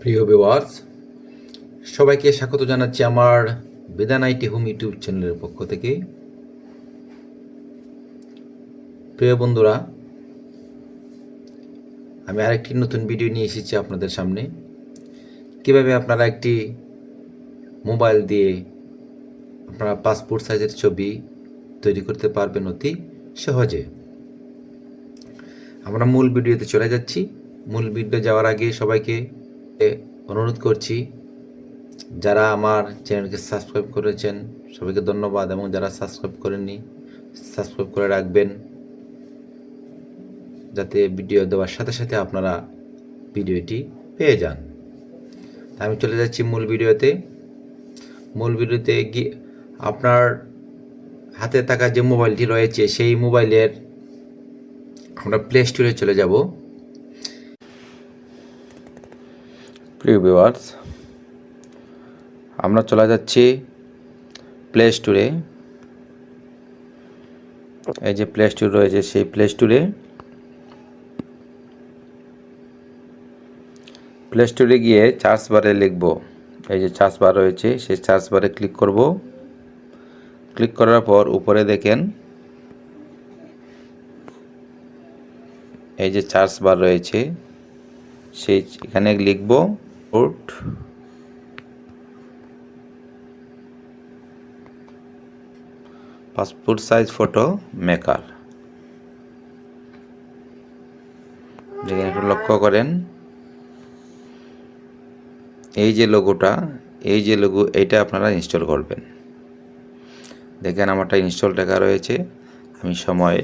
প্রিয় ভিউয়ার্স সবাইকে স্বাগত জানাচ্ছি আমার বেদান আইটি হোম ইউটিউব চ্যানেলের পক্ষ থেকে। প্রিয় বন্ধুরা, আমি আরেকটি নতুন ভিডিও নিয়ে এসেছি আপনাদের সামনে। কীভাবে আপনারা একটি মোবাইল দিয়ে আপনারা পাসপোর্ট সাইজের ছবি তৈরি করতে পারবেন অতি সহজে। আমরা মূল ভিডিওতে চলে যাচ্ছি। মূল ভিডিও যাওয়ার আগে সবাইকে অনুরোধ করছি। যারা আমার চ্যানেলকে সাবস্ক্রাইব করেছেন, সবাইকে ধন্যবাদ এবং যারা সাবস্ক্রাইব করেননি, সাবস্ক্রাইব করে রাখবেন। যাতে ভিডিও দেওয়ার সাথে সাথে আপনারা ভিডিওটি পেয়ে যান। আমি চলে যাচ্ছি মূল ভিডিওতে। মূল ভিডিওতে গিয়ে আপনার হাতে থাকা যে মোবাইলটি রয়েছে, সেই মোবাইলের আমরা প্লে স্টোরে চলে যাব। প্রিয় ভিউয়ার্স আমরা চলে যাচ্ছি প্লে স্টোরে এই যে প্লে স্টোর রয়েছে, সেই প্লে স্টোরে প্লে স্টোরে গিয়ে চার্জ বারে লিখব। এই যে চার্জ বার রয়েছে, সেই চার্জ বারে ক্লিক করব। ক্লিক করার পর উপরে দেখেন, এই যে চার্জ বার রয়েছে, সেই এখানে লিখব। Port passport size photo maker যেখানে একটু লক্ষ্য করেন, এই যে লোগোটা এই যে লোগো এইটা আপনারা ইনস্টল করবেন। দেখেন আমারটা ইনস্টল লেখা রয়েছে, আমি সময়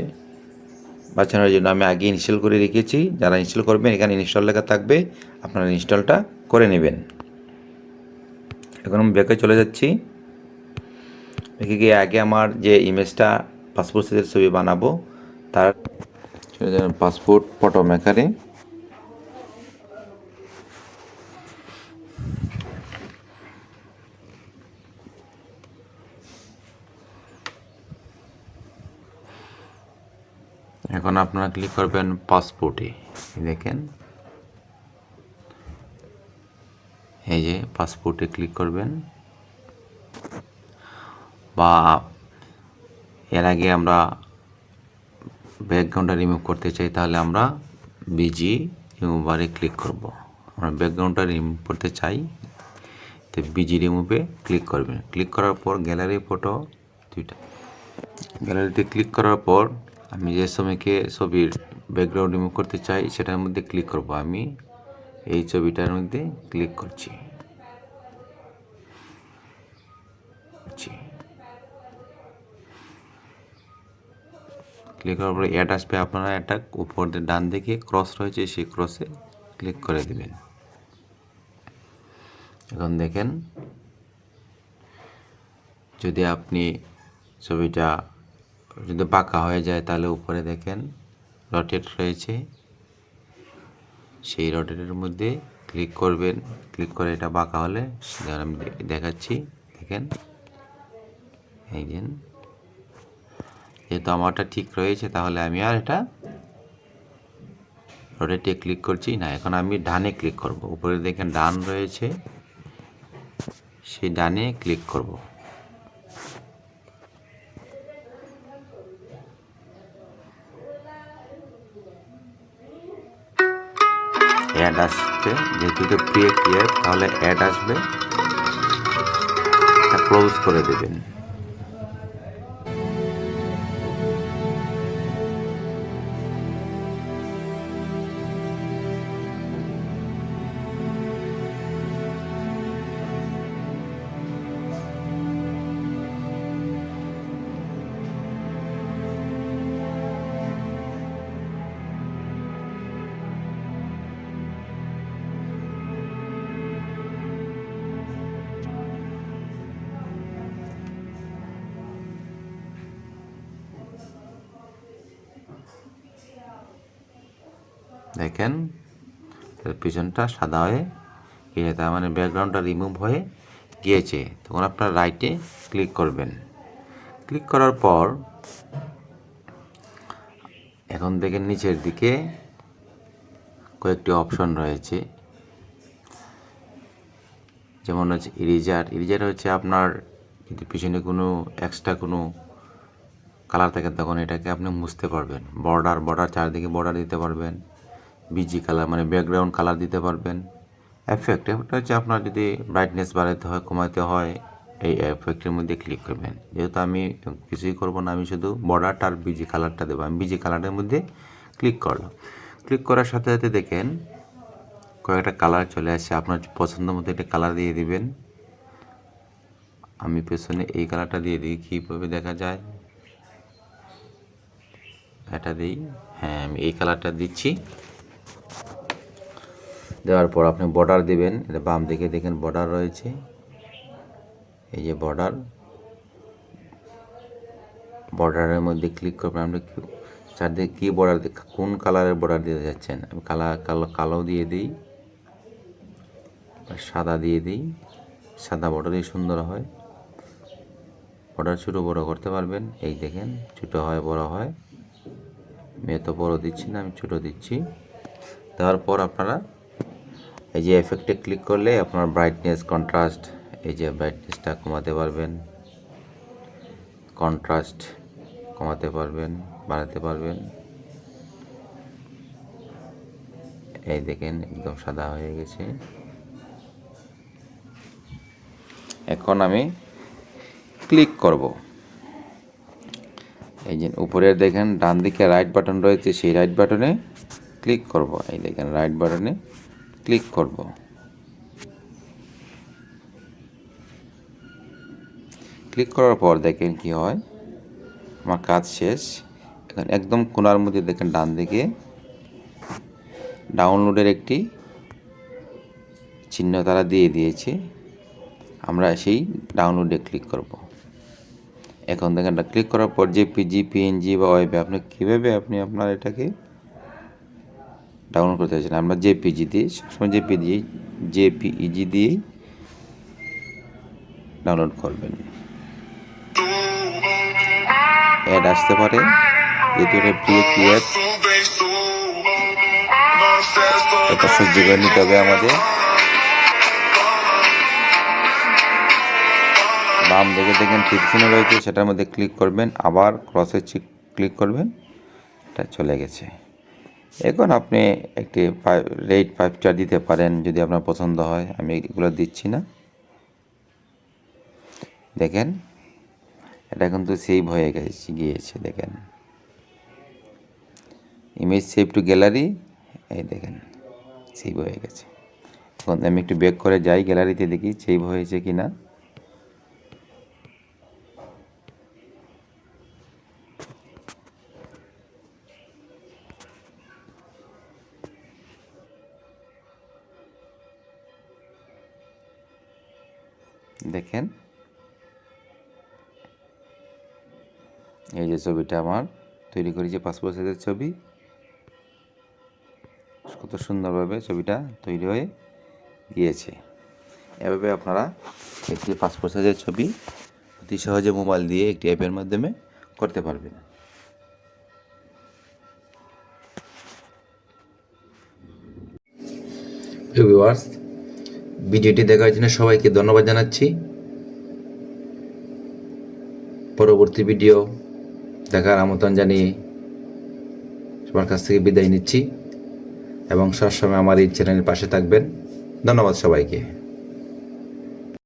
বাঁচানোর জন্য আমি আগে ইনস্টল করে রেখেছি। যারা ইনস্টল করবেন, এখানে ইনস্টল লেখা থাকবে, আপনারা ইনস্টলটা করে নেবেন। এখন আমি ব্যাকে চলে যাচ্ছি। ব্যাকে গিয়ে আগে আমার যে ইমেজটা পাসপোর্ট সাইজের ছবি বানাবো, তার পাসপোর্ট ফটো মেকারে এখন আপনারা ক্লিক করবেন পাসপোর্টে দেখেন। এই যে পাসপোর্টে ক্লিক করবেন। বা এর আগে আমরা ব্যাকগ্রাউন্ডটা রিমুভ করতে চাই, তাহলে আমরা বিজি রিমুভারে ক্লিক করব। আমরা ব্যাকগ্রাউন্ডটা রিমুভ করতে চাই, তো বিজি রিমুভে ক্লিক করবেন। ক্লিক করার পর গ্যালারি ফটো দুইটা। গ্যালারিতে ক্লিক করার পর আমি যে সময়কে ছবির ব্যাকগ্রাউন্ড রিমুভ করতে চাই, সেটার মধ্যে ক্লিক করব আমি। এই ছবিটার মধ্যে ক্লিক করছি। ক্লিক করার পরে অ্যাড আসবে আপনারা একটা উপর ডান দিকে ক্রস রয়েছে, সেই ক্রসে ক্লিক করে দেবেন। এখন দেখেন, যদি আপনি ছবিটা যদি বাঁকা হয়ে যায়, তাহলে উপরে দেখেন রটেট রয়েছে। সেই রটেটের মধ্যে ক্লিক করবেন ক্লিক করে এটা বাঁকা হলে আমি দেখাচ্ছি, দেখেন, এই যে যেহেতু আমারটা ঠিক রয়েছে, তাহলে আমি আর এটা রোটেটে ক্লিক করছি না। এখন আমি ডানে ক্লিক করব। উপরে দেখেন ডান রয়েছে, সেই ডানে ক্লিক করব। অ্যাড আসবে। যেহেতু এটা প্রি ক্লিয়ার তাহলে অ্যাড আসবে। ক্লোজ করে দেবেন। দেখেন পিছনটা সাদা হয়ে গিয়েছে তার মানে ব্যাকগ্রাউন্ডটা রিমুভ হয়ে গিয়েছে। তখন আপনার রাইটে ক্লিক করবেন। ক্লিক করার পর এখন দেখেন নিচের দিকে কয়েকটি অপশন রয়েছে। যেমন হচ্ছে ইরেজার ইরেজার হচ্ছে আপনার যদি পিছনে কোনো এক্সট্রা কোনো কালার থাকে, তখন এটাকে আপনি মুছতে পারবেন। বর্ডার বর্ডার চারদিকে বর্ডার দিতে পারবেন। বিজি কালার মানে ব্যাকগ্রাউন্ড কালার দিতে পারবেন। এফেক্ট এফেক্ট হচ্ছে আপনার যদি ব্রাইটনেস বাড়াতে হয় কমাতে হয়, এই এফেক্টের মধ্যে ক্লিক করবেন। যেহেতু আমি কিছুই করব না, আমি শুধু বর্ডারটা আর বিজি কালারটা দেবো। আমি বিজি কালারের মধ্যে ক্লিক করলাম। ক্লিক করার সাথে সাথে দেখেন, কয়েকটা কালার চলে আসছে আপনার পছন্দ মতো একটা কালার দিয়ে দিবেন। আমি পেছনে এই কালারটা দিয়ে দিই, কীভাবে দেখা যায়? এটা দিই। হ্যাঁ আমি এই কালারটা দিচ্ছি। দেওয়ার পর আপনি বর্ডার দিবেন, এটা বাম দিকে দেখেন বর্ডার রয়েছে। এই যে বর্ডার বর্ডারের মধ্যে ক্লিক করবেন, আপনি চারদিকে কী বর্ডার কোন কালারের বর্ডার দিতে যাচ্ছেন? আমি কালা, কালো কালো দিয়ে দিই সাদা দিয়ে দিই, সাদা বর্ডারই সুন্দর হয়। বর্ডার ছোটো বড় করতে পারবেন, এই দেখেন, ছোটো হয়, বড় হয়। আমি এত বড় দিচ্ছি না, আমি ছোটো দিচ্ছি। দেওয়ার পর আপনারা এই যে এফেক্টে ক্লিক করলে আপনার ব্রাইটনেস কন্ট্রাস্ট এই যে ব্রাইটনেসটা কমাতে পারবেন। কন্ট্রাস্ট কমাতে পারবেন, বাড়াতে পারবেন। এই দেখেন একদম সাদা হয়ে গেছে। এখন আমি ক্লিক করব। এই যে উপরে দেখেন, ডান দিকে রাইট বাটন রয়েছে, সেই রাইট বাটনে ক্লিক করব। এই দেখেন রাইট বাটনে ক্লিক করব। ক্লিক করার পর দেখেন কি হয়? আমার কাজ শেষ। এখন একদম কোনার মধ্যে দেখেন ডান দিকে ডাউনলোডের একটি চিহ্ন তারা দিয়ে দিয়েছে। আমরা সেই ডাউনলোডে ক্লিক করব। এখন দেখেন, ক্লিক করার পর যে পিজি পিএনজি বা ওয়েবে আপনি কীভাবে আপনি আপনার এটাকে ডাউনলোড করতে চাইছেন আমরা জেপিজি দিয়ে সবসময় জেপিজি জেপিইজি দিয়েই ডাউনলোড করবেন। অ্যাড আসতে পারে। যেহেতু এটা প্রিয় ক্রিয়েট এটা সহ্য করে নিতে হবে আমাদের। বাম দিকে দেখেন টিপসিনে রয়েছে, সেটার মধ্যে ক্লিক করবেন। আবার ক্রসে ক্লিক করবেন। এটা চলে গেছে। এখন আপনি একটি রেড ফাইভ স্টার দিতে পারেন যদি আপনার পছন্দ হয়। আমি এগুলো দিচ্ছি না। দেখেন, এটা কিন্তু সেভ হয়ে গেছে, গিয়েছে, দেখেন। ইমেজ সেভ টু গ্যালারি এই দেখেন সেভ হয়ে গেছে। এখন আমি একটু ব্যাক করে যাই গ্যালারিতে দেখি সেভ হয়েছে কি না দেখেন। এই যে ছবিটা আমার, তৈরি করেছি পাসপোর্ট সাইজের ছবি। কত সুন্দরভাবে ছবিটা তৈরি হয়ে গিয়েছে। এভাবে আপনারা একটি পাসপোর্ট সাইজের ছবি অতি সহজে মোবাইল দিয়ে একটি অ্যাপের মাধ্যমে করতে পারবেন। ভিউয়ার্স ভিডিওটি দেখার জন্য সবাইকে ধন্যবাদ জানাচ্ছি। পরবর্তী ভিডিও দেখার আমন্ত্রণ জানিয়ে সবার কাছ থেকে বিদায় নিচ্ছি এবং সবসময় আমার এই চ্যানেলের পাশে থাকবেন। ধন্যবাদ সবাইকে।